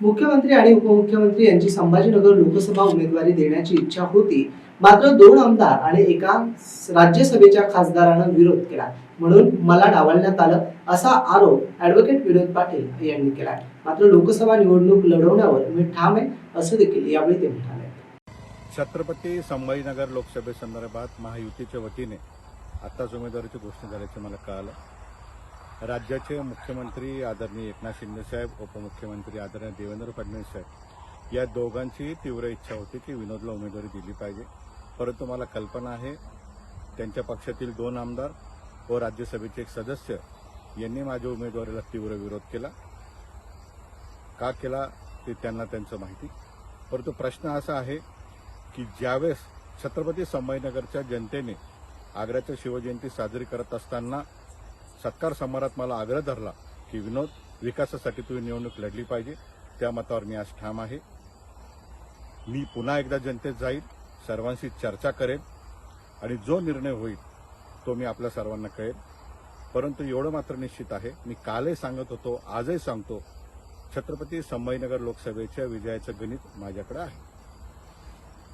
मुख्यमंत्री आणि उपमुख्यमंत्री यांची संभाजीनगर लोकसभा उमेदवारी देण्याची इच्छा होती. मात्र दोन आमदार आणि एका राज्यसभेच्या खासदारानं विरोध केला. म्हणून मला डावलण्यात आलं असा आरोप ऍडव्होकेट विनोद पाटील यांनी केला. मात्र लोकसभा निवडणूक लढवण्यावर मी ठाम आहे असं देखील यावेळी ते म्हणाले. छत्रपती संभाजीनगर लोकसभेसंदर्भात महायुतीच्या वतीने आत्ताच उमेदवारीची घोषणा झाल्याचे मला कळालं. राज्याचे मुख्यमंत्री आदरणीय एकनाथ शिंदे साहेब उपमुख्यमंत्री आदरणीय देवेंद्र फडणवीस साहेब या दोघांची तीव्र इच्छा होती की विनोदला उमेदवारी दिली पाहिजे. परंतु मला कल्पना आहे त्यांच्या पक्षातील दोन आमदार व राज्यसभेचे एक सदस्य यांनी माझ्या उमेदवारीला तीव्र विरोध केला. का केला ते त्यांना त्यांचं माहिती. परंतु प्रश्न असा आहे की ज्यावेळेस छत्रपती संभाजीनगरच्या जनतेने आग्र्याच्या शिवजयंती साजरी करत असताना सत्कार समारात मला आग्रह धरला की विनोद विकासासाठी तुम्ही निवडणूक लढली पाहिजे. त्या मतावर मी आज ठाम आहे. मी पुन्हा एकदा जनतेत जाईल सर्वांशी चर्चा करेन आणि जो निर्णय होईल तो मी आपल्या सर्वांना कळेल परंतु एवढं मात्र निश्चित आहे मी कालही सांगत होतो आजही सांगतो छत्रपती संभाजीनगर लोकसभेच्या विजयाचं गणित माझ्याकडे आहे.